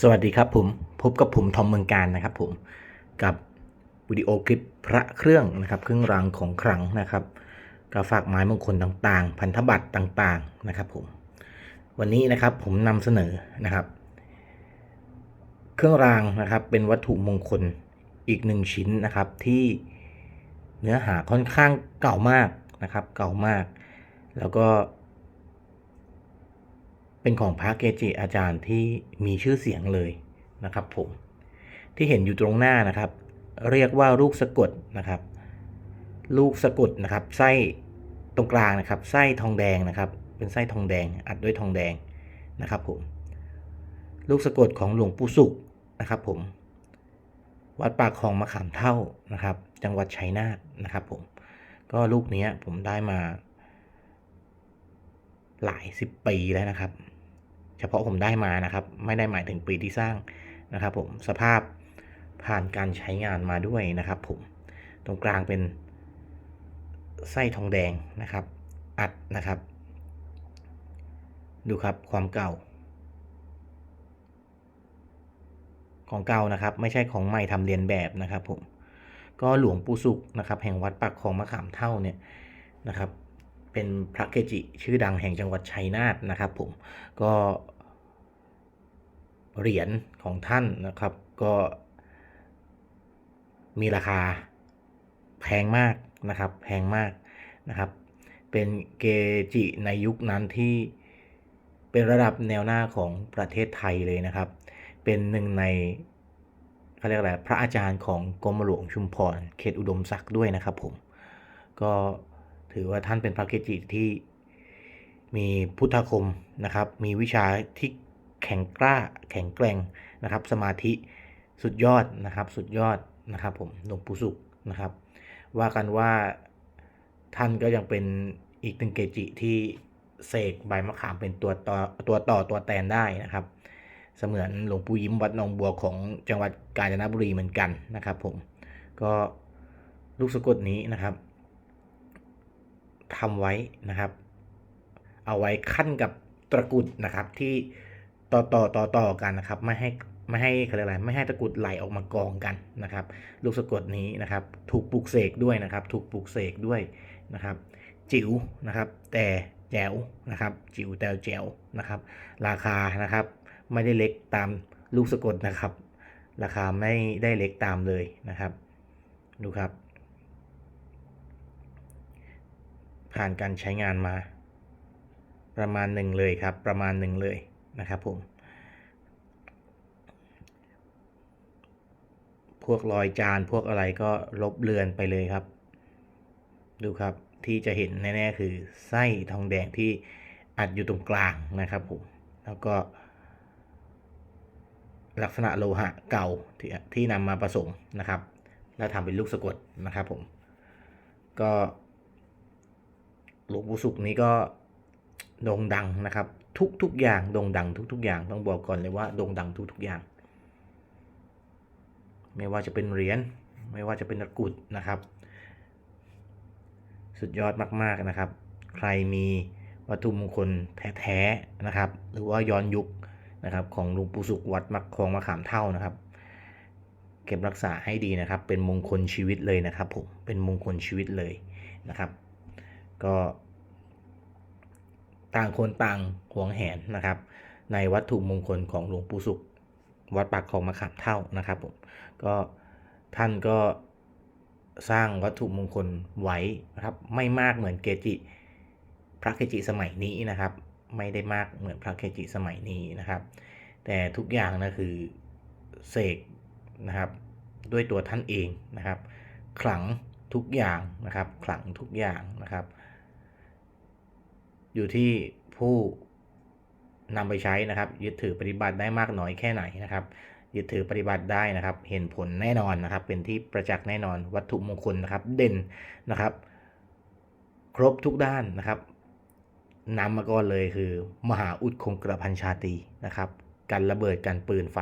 สวัสดีครับผมพบกับผมทอมเมืองการนะครับผมกับวิดีโอคลิปพระเครื่องนะครับเครื่องรางของขลังนะครับกาฝากไม้มงคลต่างๆ พันธบัตรต่างๆนะครับผมวันนี้นะครับผมนำเสนอนะครับ เครื่องรางนะครับเป็นวัตถุมงคลอีกหนึ่งชิ้นนะครับที่เนื้อหาค่อนข้างเก่ามากนะครับ เก่ามาก แล้วก็ เป็นของพระเกจิอาจารย์ที่มีชื่อเสียงเลยนะครับผมที่เห็นอยู่ตรงหน้านะครับ เรียกว่าลูกสะกดนะครับ ลูกสะกดนะครับ ไส้ตรงกลางนะครับ ไส้ทองแดงนะครับ เป็นไส้ทองแดง อัดด้วยทองแดงนะครับผมลูกสะกดของหลวงปู่สุขนะครับผมวัดปากคลองมะขามเท่านะครับ จังหวัดชัยนาทนะครับผมก็ลูกนี้ผมได้มา หลายสิบปีแล้วนะครับ เฉพาะผมได้มานะครับ ไม่ได้หมายถึงปีที่สร้างนะครับ ผมสภาพผ่านการใช้งานมาด้วยนะครับ ผมตรงกลางเป็นไส้ทองแดงนะครับ อัดนะครับ ดูครับความเก่า ของเก่านะครับ ไม่ใช่ของใหม่ทำเรียนแบบนะครับ ผมก็หลวงปู่สุขนะครับ แห่งวัดปากคลองมะขามเท่าเนี่ยนะครับ เป็นพระเกจิชื่อดังแห่งจังหวัดชัยนาทนะครับผมก็เหรียญของท่านนะครับก็มีราคาแพงมากนะครับแพงมากนะครับ เป็นเกจิในยุคนั้นที่เป็นระดับแนวหน้าของประเทศไทยเลยนะครับ เป็นหนึ่งในเขาเรียกอะไรพระอาจารย์ของกรมหลวงชุมพรเขตอุดมศักดิ์ด้วยนะครับผมก็ ถือว่าท่านเป็นพระเกจิที่มีพุทธคมนะครับ มีวิชาที่แข็งกล้าแข็งแกร่งนะครับ สมาธิสุดยอดนะครับ สุดยอดนะครับผมหลวงปู่สุขนะครับ ว่ากันว่าท่านก็ยังเป็นอีกหนึ่งเกจิที่เสกใบมะขามเป็นตัวต่อตัวต่อตัวแตนได้นะครับ เสมือนหลวงปู่ยิ้มวัดหนองบัวของจังหวัดกาญจนบุรีเหมือนกันนะครับ ผมก็ลูกสะกดนี้นะครับ ทำไว้นะครับ เอาไว้ขั้นกับตะกุดนะครับที่ต่อต่อต่อต่อกันนะครับ ไม่ให้ไม่ให้เขาเรียกอะไรไม่ให้ตะกุดไหลออกมากองกันนะครับ ลูกสะกดนี้นะครับ ถูกปลูกเสกด้วยนะครับ ถูกปลูกเสกด้วยนะครับ จิ๋วนะครับ แต่แจ๋วนะครับ จิ๋วแต่แจ๋วนะครับ ราคานะครับ ไม่ได้เล็กตามลูกสะกดนะครับ ราคาไม่ได้เล็กตามเลยนะครับ ดูครับ ผ่านการใช้งานมา ประมาณหนึ่งเลยครับ ประมาณหนึ่งเลยนะครับผม พวกรอยจานพวกอะไรก็ลบเลือนไปเลยครับ ดูครับที่จะเห็นแน่ๆคือไส้ทองแดงที่อัดอยู่ตรงกลางนะครับผม แล้วก็ ลักษณะโลหะเก่าที่ที่นำมาผสมนะครับ แล้วทำเป็นลูกสะกดนะครับผม ก็ หลวงปู่สุขนี้ก็โด่งดังนะครับ ทุกทุกอย่างโด่งดังทุก ๆ อย่างต้องบอกก่อนเลยว่าโด่งดังทุก ๆ อย่าง ไม่ว่าจะเป็นเหรียญไม่ว่าจะเป็นตะกรุดนะครับ สุดยอดมากๆนะครับ ใครมีวัตถุมงคลแท้ๆนะครับ หรือว่าย้อนยุคนะครับ ของหลวงปู่สุขวัดมักคลองมะขามเท่านะครับ เก็บรักษาให้ดีนะครับ เป็นมงคลชีวิตเลยนะครับผมเป็นมงคลชีวิตเลยนะครับ ก็ ต่างคนต่างหวงแหนนะครับ ในวัตถุมงคลของหลวงปู่สุข วัดปากคลองมะขามเท่านะครับผมก็ท่านก็สร้างวัตถุมงคลไว้นะครับ ไม่มากเหมือนเกจิ พระเกจิสมัยนี้นะครับ ไม่ได้มากเหมือนพระเกจิสมัยนี้นะครับ แต่ทุกอย่างนะคือเสกนะครับด้วยตัวท่านเองนะครับ ขลังทุกอย่างนะครับ ขลังทุกอย่างนะครับ อยู่ที่ผู้นำไปใช้นะครับ ยึดถือปฏิบัติได้มากน้อยแค่ไหนนะครับ ยึดถือปฏิบัติได้นะครับ เห็นผลแน่นอนนะครับ เป็นที่ประจักษ์แน่นอนวัตถุมงคลนะครับ เด่นนะครับ ครบทุกด้านนะครับนำมาก่อนเลยคือ มหาอุดคงกระพันชาตีนะครับกันระเบิดกันปืนไฟ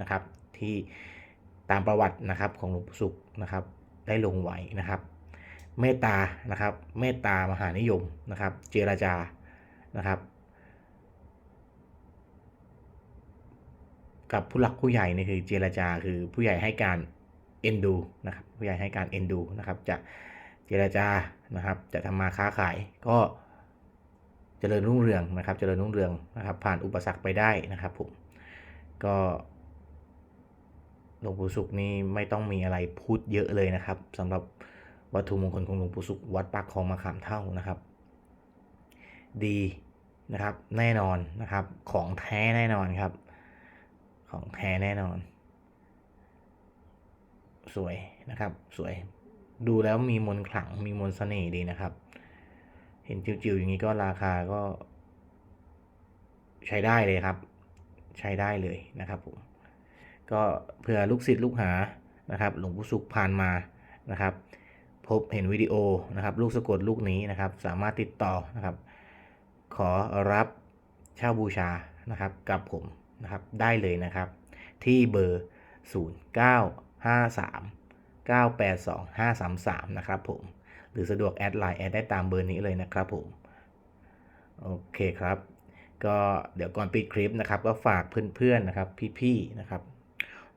นะครับ ที่ตามประวัตินะครับของหลวงปู่สุขนะครับ ได้ลงไว้นะครับ เมตตานะครับ เมตตามหานิยมนะครับ เจรจา นะครับกับผู้หลักผู้ใหญ่นี่คือเจรจาคือผู้ใหญ่ให้การเอ็นดูนะครับผู้ใหญ่ให้การเอ็นดูนะครับจะเจรจานะครับจะทำมาค้าขายก็เจริญรุ่งเรืองนะครับเจริญรุ่งเรืองนะครับ ผ่านอุปสรรคไปได้นะครับผมก็หลวงปู่สุขนี่ไม่ต้องมีอะไรพูดเยอะเลยนะครับสำหรับวัตถุมงคลของหลวงปู่สุขวัดปากคลองมะขามเท่านะครับ ดีนะครับ แน่นอนนะครับ ของแท้แน่นอนครับ ของแท้แน่นอน สวยนะครับ สวย ดูแล้วมีมนต์ขลังมีมนต์เสน่ห์ดีนะครับ เห็นจิ๋วๆอย่างนี้ก็ราคาก็ ใช้ได้เลยครับ ใช้ได้เลยนะครับผมก็เผื่อลูกศิษย์ลูกหานะครับ หลวงปู่สุขผ่านมานะครับ พบเห็นวิดีโอนะครับ ลูกสะกดลูกนี้นะครับ สามารถติดต่อนะครับ ขอรับเช่าบูชานะครับกับผมนะครับได้เลยนะครับ ที่เบอร์ 0953 982 533 นะครับผม หรือสะดวกแอดไลน์แอดได้ตามเบอร์นี้เลยนะครับผม โอเคครับ ก็เดี๋ยวก่อนปิดคลิปนะครับ ก็ฝากเพื่อนๆนะครับ พี่ๆนะครับ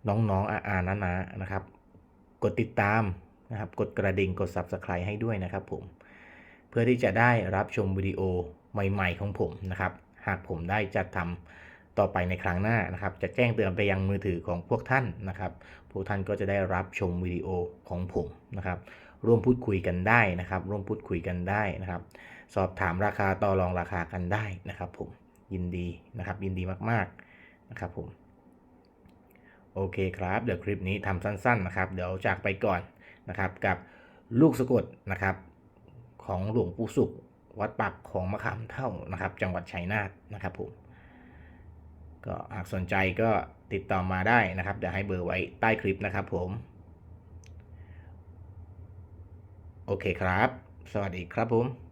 น้องๆอาๆนาๆนะครับ กดติดตามนะครับ กดกระดิ่งกด Subscribe ให้ด้วยนะครับผม เพื่อที่จะได้รับชมวิดีโอ ใหม่ ๆ ของผมนะครับ หากผมได้จัดทำต่อไปในครั้งหน้านะครับ จะแจ้งเตือนไปยังมือถือของพวกท่านนะครับ พวกท่านก็จะได้รับชมวิดีโอของผมนะครับ ร่วมพูดคุยกันได้นะครับ ร่วมพูดคุยกันได้นะครับ สอบถามราคาต่อรองราคากันได้นะครับ ผมยินดีนะครับ ยินดีมากๆนะครับผมโอเคครับ เดี๋ยวคลิปนี้ทำสั้นๆนะครับ เดี๋ยวจากไปก่อนนะครับกับลูกสะกดนะครับของหลวงปู่สุข วัดปักของมะขามเท่านะครับ จังหวัดชัยนาทนะครับผมก็หากสนใจก็ติดต่อมาได้นะครับเดี๋ยวให้เบอร์ไว้ใต้คลิปนะครับผม โอเคครับ สวัสดีครับผม